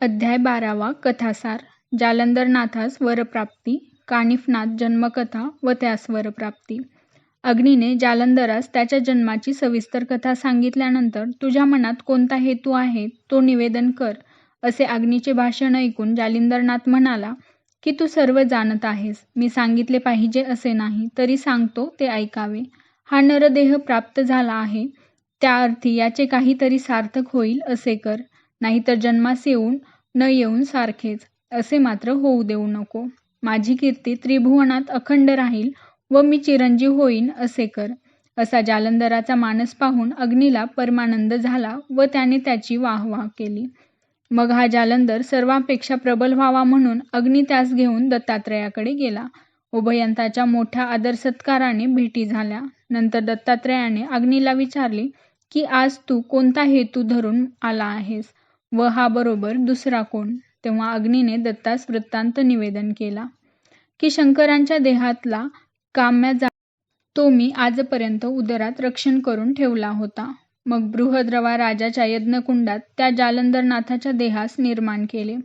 अध्याय बारावा कथासार. जालंधरनाथास वरप्राप्ती कानिफनाथ जन्मकथा व त्यास वरप्राप्ती. अग्नीने जालंधरास त्याच्या जन्माची सविस्तर कथा सांगितल्यानंतर तुझ्या मनात कोणता हेतू आहे? तो निवेदन कर असे अग्नीचे भाषण ऐकून जालिंदरनाथ म्हणाला की तू सर्व जाणत आहेस. मी सांगितले पाहिजे असे नाही तरी सांगतो ते ऐकावे. हा नरदेह प्राप्त झाला आहे. त्या अर्थी याचे काहीतरी सार्थक होईल असे कर. नाहीतर जन्मास येऊन न येऊन सारखेच असे मात्र होऊ देऊ नको. माझी कीर्ती त्रिभुवनात अखंड राहील व मी चिरंजीव होईन असे कर. असा जालंधराचा मानस पाहून अग्नीला परमानंद झाला व त्याने त्याची वाहवाह केली. मग हा जालंधर सर्वांपेक्षा प्रबल व्हावा म्हणून अग्नी त्यास घेऊन दत्तात्रयाकडे गेला. उभयंताच्या मोठ्या आदर सत्काराने भेटी झाल्या. नंतर दत्तात्रयाने अग्नीला विचारले की आज तू कोणता हेतू धरून आला आहेस? व हा बरोबर दुसरा कोण? तेव्हा अग्नीने दत्तास वृत्तांत निवेदन केला. की शंकरांच्या देहातला काम्या जा तो मी आजपर्यंत उदरात रक्षण करून ठेवला होता. मग बृहद्रवा राजाच्या यज्ञकुंडात त्या जालंधरनाथाच्या देहास निर्माण केले.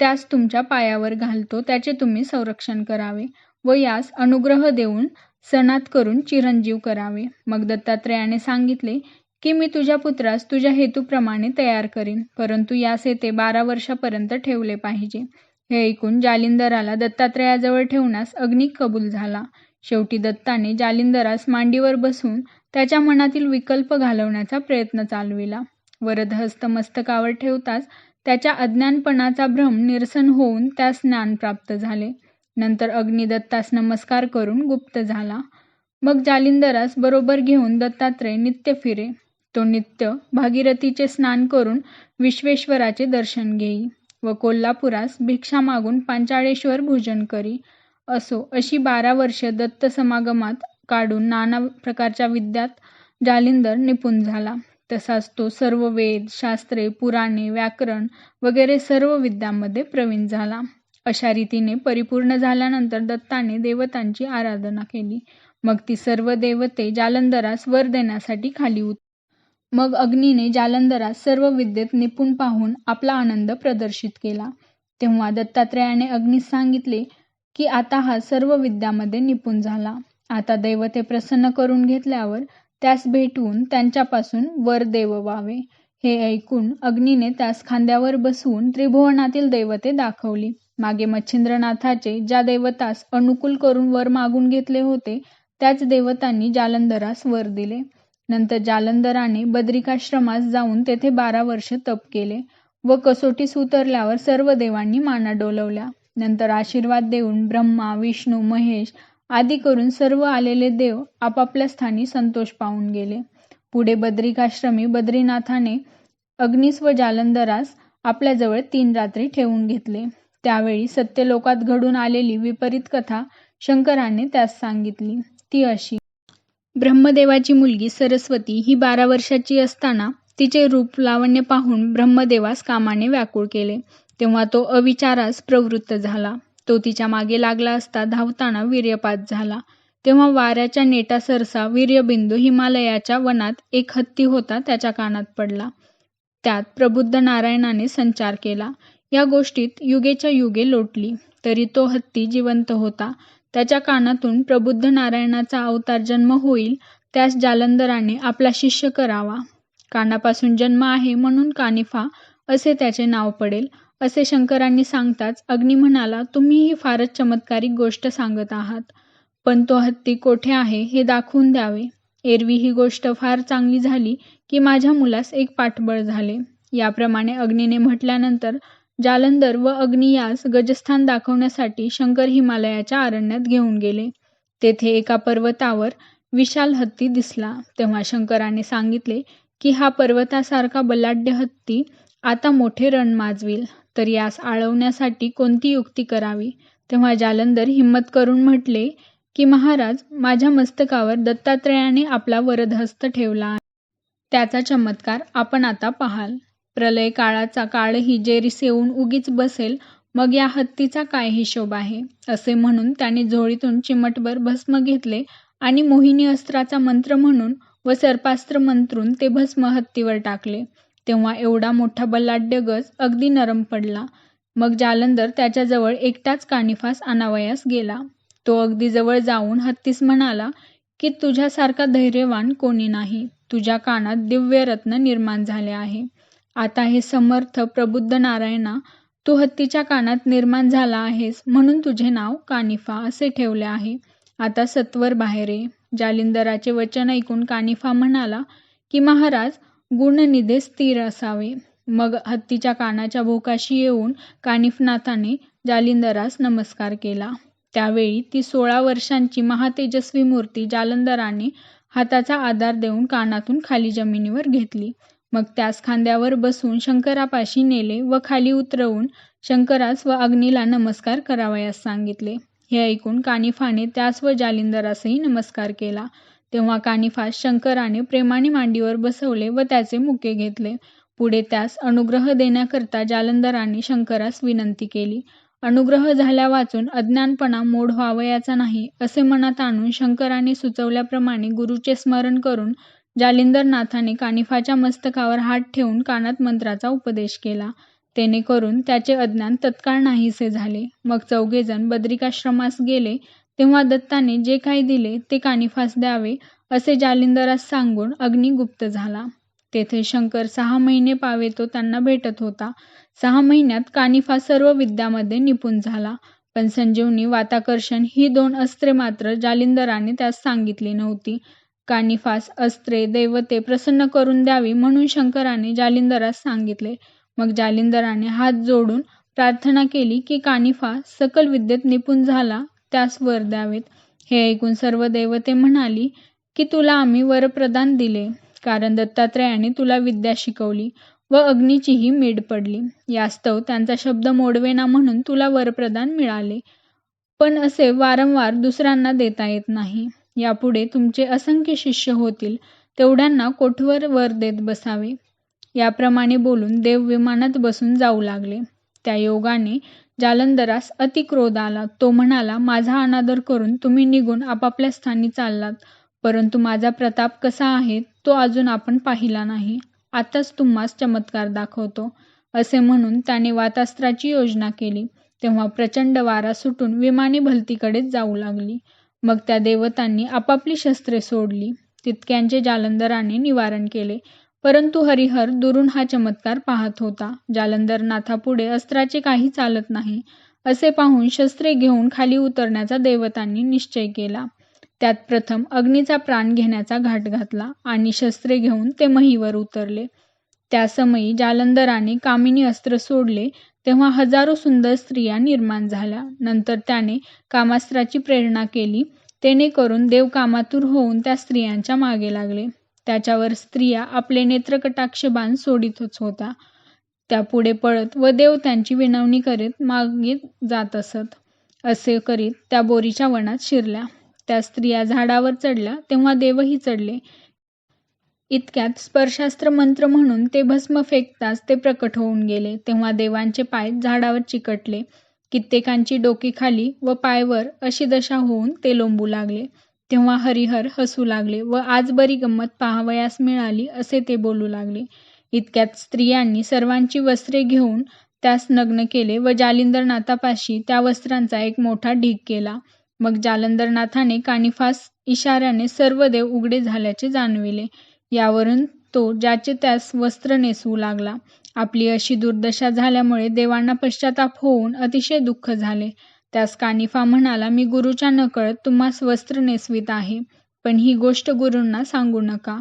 त्यास तुमच्या पायावर घालतो त्याचे तुम्ही संरक्षण करावे व यास अनुग्रह देऊन सणात करून चिरंजीव करावे. मग दत्तात्रयाने सांगितले की मी तुझ्या पुत्रास तुझ्या हेतूप्रमाणे तयार करीन परंतु यास येथे बारा वर्षापर्यंत ठेवले पाहिजे. हे ऐकून जालिंदराला दत्तात्रयाजवळ ठेवण्यास अग्निक कबूल झाला. शेवटी दत्ताने जालिंदरास मांडीवर बसून त्याच्या मनातील विकल्प घालवण्याचा प्रयत्न चालविला. वरदहस्त मस्तकावर ठेवताच त्याच्या अज्ञानपणाचा भ्रम निरसन होऊन त्यास ज्ञान प्राप्त झाले. नंतर अग्निदत्तास नमस्कार करून गुप्त झाला. मग जालिंदरास बरोबर घेऊन दत्तात्रय नित्य फिरे. तो नित्य भागीरथीचे स्नान करून विश्वेश्वराचे दर्शन घेई व कोल्हापुरास भिक्षा मागून पांचाळेश्वर भोजन करी. असो अशी बारा वर्ष दत्त समागमात काढून नाना प्रकारच्या विद्यात जालिंदर निपुण झाला. तसाच तो सर्व वेद शास्त्रे पुराणे व्याकरण वगैरे सर्व विद्यांमध्ये प्रवीण झाला. अशा रीतीने परिपूर्ण झाल्यानंतर दत्ताने देवतांची आराधना केली. मग ती सर्व देवते जालंधरास वर देण्यासाठी खाली उत मग अग्नीने जालंधरास सर्व विद्येत निपुण पाहून आपला आनंद प्रदर्शित केला. तेव्हा दत्तात्रयाने अग्नीस सांगितले की आता हा सर्व विद्यामध्ये निपुण झाला. आता दैवते प्रसन्न करून घेतल्यावर त्यास भेटवून त्यांच्यापासून वर देव व्हावे. हे ऐकून अग्नीने त्यास खांद्यावर बसवून त्रिभुवनातील दैवते दाखवली. मागे मच्छिंद्रनाथाचे ज्या देवतास अनुकूल करून वर मागून घेतले होते त्याच देवतांनी जालंधरास वर दिले. नंतर जालंधराने बद्रिकाश्रमास जाऊन तेथे बारा वर्ष तप केले व कसोटीस उतरल्यावर सर्व देवांनी माना डोलवल्या. नंतर आशीर्वाद देऊन ब्रह्मा विष्णू महेश आदी करून सर्व आलेले देव आपापल्या स्थानी संतोष पाहून गेले. पुढे बद्रिकाश्रमी बद्रीनाथाने अग्निस व जालंधरास आपल्याजवळ तीन रात्री ठेवून घेतले. त्यावेळी सत्यलोकात घडून आलेली विपरीत कथा शंकराने त्यास सांगितली. ती अशी ब्रह्मदेवाची मुलगी सरस्वती ही बारा वर्षाची असताना तिचे रूप लावण्य पाहून ब्रह्मदेवास कामाने व्याकुळ केले. तेव्हा तो अविचारास प्रवृत्त झाला. तो तिच्यामागे लागला असता धावताना वीर्यपात झाला. तेव्हा वाऱ्याच्या नेटा सरसा वीर्यबिंदू हिमालयाच्या वनात एक हत्ती होता त्याच्या कानात पडला. त्यात प्रबुद्ध नारायणाने संचार केला. या गोष्टीत युगेच्या युगे लोटली. तरी तो हत्ती जिवंत होता. त्याच्या कानातून प्रबुद्ध नारायणाचा अवतार जन्म होईल त्यास जालंधराने आपला शिष्य करावा. कानापासून जन्म आहे म्हणून कानिफा असे त्याचे नाव पडेल. असे शंकरांनी सांगताच अग्नी म्हणाला तुम्ही ही फारच चमत्कारिक गोष्ट सांगत आहात. पण तो हत्ती कोठे आहे हे दाखवून द्यावे. एरवी ही गोष्ट फार चांगली झाली की माझ्या मुलास एक पाठबळ झाले. याप्रमाणे अग्नीने म्हटल्यानंतर जालंधर व अग्नी यास गजस्थान दाखवण्यासाठी शंकर हिमालयाच्या अरण्यात घेऊन गेले. तेथे एका पर्वतावर विशाल हत्ती दिसला. तेव्हा शंकराने सांगितले की हा पर्वतासारखा बलाढ्य हत्ती आता मोठे रण माजविल तर यास आळवण्यासाठी कोणती युक्ती करावी? तेव्हा जालंधर हिम्मत करून म्हटले की महाराज माझ्या मस्तकावर दत्तात्रयाने आपला वरदहस्त ठेवला त्याचा चमत्कार आपण आता पाहाल. प्रलय काळाचा काळही जेरीस येऊन उगीच बसेल मग या हत्तीचा काय हिशोब आहे असे म्हणून त्याने झोळीतून चिमटभर भस्म घेतले आणि मोहिनी अस्त्राचा मंत्र म्हणून व सर्पास्त्र मंत्रून ते भस्म हत्तीवर टाकले तेव्हा एवढा मोठा बलाढ्य गज अगदी नरम पडला. मग जालंधर त्याच्याजवळ एकटाच कानिफास आणावयास गेला. तो अगदी जवळ जाऊन हत्तीस म्हणाला की तुझ्यासारखा धैर्यवान कोणी नाही. तुझ्या कानात दिव्यरत्न निर्माण झाले आहे. आता हे समर्थ प्रबुद्ध नारायणा, तू हत्तीच्या कानात निर्माण झाला आहेस म्हणून तुझे नाव कानिफा असे ठेवले आहे. आता सत्वर बाहेर ये. जालिंदराचे वचन ऐकून कानिफा म्हणाला की महाराज, गुणनिधे स्थिर असावे. मग हत्तीच्या कानाच्या भोकाशी येऊन कानिफनाथाने जालिंदरास नमस्कार केला. त्यावेळी ती सोळा वर्षांची महातेजस्वी मूर्ती जालंदराने हाताचा आधार देऊन कानातून खाली जमिनीवर घेतली. मग त्यास खांद्यावर बसवून शंकरापाशी नेले व खाली उतरवून शंकरास व अग्नीला नमस्कार करावयास सांगितले. हे ऐकून कानिफाने त्यास व जालिंदरासही नमस्कार केला. तेव्हा कानिफास शंकराने प्रेमाने मांडीवर बसवले व त्याचे मुके घेतले. पुढे त्यास अनुग्रह देण्याकरता जालंधराने शंकरास विनंती केली. अनुग्रह झाल्या वाचून अज्ञानपणा मोड व्हावयाचा नाही असे मनात आणून शंकराने सुचवल्याप्रमाणे गुरुचे स्मरण करून जालिंदरनाथाने कानिफाच्या मस्तकावर हात ठेवून कानात मंत्राचा उपदेश केला. तेने करून त्याचे अज्ञान तत्काळ नाहीसे झाले. मग चौघेजण बद्रिकाश्रमास गेले. तेव्हा दत्ताने जे काही दिले ते कानिफास द्यावे असे जालिंदरास सांगून अग्निगुप्त झाला. तेथे शंकर सहा महिने पावे तो त्यांना भेटत होता. सहा महिन्यात कानिफा सर्व विद्यामध्ये निपुण झाला. पण संजीवनी, वाताकर्षण ही दोन अस्त्रे मात्र जालिंदराने त्यास सांगितली नव्हती. कानिफास अस्त्रे दैवते प्रसन्न करून द्यावी म्हणून शंकराने जालिंदरास सांगितले. मग जालिंदराने हात जोडून प्रार्थना केली की कानिफा सकल विद्येत निपुण झाला त्यास वर द्यावेत. हे ऐकून सर्व दैवते म्हणाली की तुला आम्ही वरप्रदान दिले, कारण दत्तात्रयाने तुला विद्या शिकवली व अग्नीचीही मीड पडली. यास्तव त्यांचा शब्द मोडवेना म्हणून तुला वरप्रदान मिळाले. पण असे वारंवार दुसऱ्यांना देता येत नाही. यापुढे तुमचे असंख्य शिष्य होतील, तेवढ्यांना कोठवर वर देत बसावे. याप्रमाणे बोलून देव विमानात बसून जाऊ लागले. त्या योगाने जालंधरास अतिक्रोध आला. तो म्हणाला, माझा अनादर करून तुम्ही निघून आपापल्या स्थानी चाललात, परंतु माझा प्रताप कसा आहे तो अजून आपण पाहिला नाही. आताच तुम्हास चमत्कार दाखवतो. असे म्हणून त्याने वातास्त्राची योजना केली. तेव्हा प्रचंड वारा सुटून विमाने भलतीकडेच जाऊ लागली. मग त्या देवतांनी आपापली शस्त्रे सोडली. तितक्यांचे जालंधराने निवारण केले. परंतु हरिहर दुरून हा चमत्कार पाहत होता. जालंधरनाथापुढे अस्त्राचे काही चालत नाही असे पाहून शस्त्रे घेऊन खाली उतरण्याचा देवतांनी निश्चय केला. त्यात प्रथम अग्नीचा प्राण घेण्याचा घाट घातला आणि शस्त्रे घेऊन ते महीवर उतरले. त्या समयी जालंधराने कामिनी अस्त्र सोडले तेव्हा हजारो सुंदर स्त्रिया निर्माण झाल्या. नंतर त्याने कामास्त्राची प्रेरणा केली. तेणेकरून देव कामातूर होऊन त्या स्त्रियांच्या मागे लागले. त्याच्यावर स्त्रिया आपले नेत्रकटाक्ष बाण सोडीतच होता त्या पुढे पळत व देव त्यांची विनवणी करीत मागे जात असत. असे करीत त्या बोरीच्या वनात शिरल्या. त्या स्त्रिया झाडावर चढल्या तेव्हा देवही चढले. इतक्यात स्पर्शास्त्र मंत्र म्हणून ते भस्म फेकताच ते प्रकट होऊन गेले. तेव्हा देवांचे पाय झाडावर चिकटले. कित्येकांची डोकी खाली व पाय वर अशी दशा होऊन ते लोंबू लागले. तेव्हा हरिहर हसू लागले व आज बरी गंमत पाहावयास मिळाली असे ते बोलू लागले. इतक्यात स्त्रियांनी सर्वांची वस्त्रे घेऊन त्यास नग्न केले व जालिंदरनाथापाशी त्या वस्त्रांचा एक मोठा ढीग केला. मग जालंदरनाथाने कानिफास इशाऱ्याने सर्व देव उघडे झाल्याचे जाणविले. यावरून तो ज्याचे त्यास वस्त्र नेसवू लागला. आपली अशी दुर्दशा झाल्यामुळे देवांना पश्चाताप होऊन अतिशय दुःख झाले. त्यास कानिफा म्हणाला, मी गुरूच्या नकळत तुम्हास वस्त्र नेसवीत आहे, पण ही गोष्ट गुरूंना सांगू नका.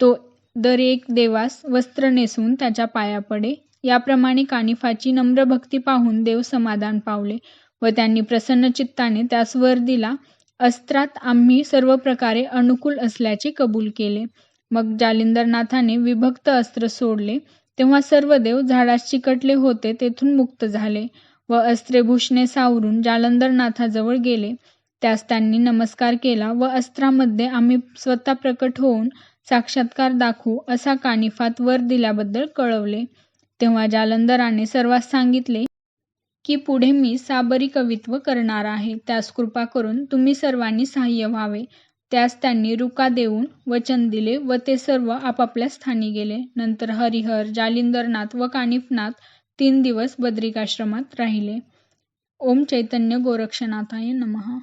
तो दर एक देवास वस्त्र नेसवून त्याच्या पाया पडे. याप्रमाणे कानिफाची नम्र भक्ती पाहून देव समाधान पावले व त्यांनी प्रसन्न चित्ताने त्यास वर दिला. अस्त्रात आम्ही सर्व प्रकारे अनुकूल असल्याचे कबूल केले. मग जालिंदरनाथाने विभक्त अस्त्र सोडले. तेव्हा सर्व देव झाडास चिकटले होते तेथून मुक्त झाले व अस्त्रे भूषणे सावरून जालंदरनाथाजवळ गेले. त्यास त्यांनी नमस्कार केला व अस्त्रामध्ये आम्ही स्वतः प्रकट होऊन साक्षात्कार दाखवू असा कानिफात वर दिल्याबद्दल कळवले. तेव्हा जालंदराने सर्वांस सांगितले की पुढे मी साबरी कवित्व करणार आहे. त्यास कृपा करून तुम्ही सर्वांनी सहाय्य व्हावे. त्यास त्यांनी रुका देऊन वचन दिले व ते सर्व आपापल्या स्थानी गेले. नंतर हरिहर जालिंदरनाथ व कानिफनाथ तीन दिवस बद्रिकाश्रमात राहिले. ओम चैतन्य गोरक्षनाथाय नमः.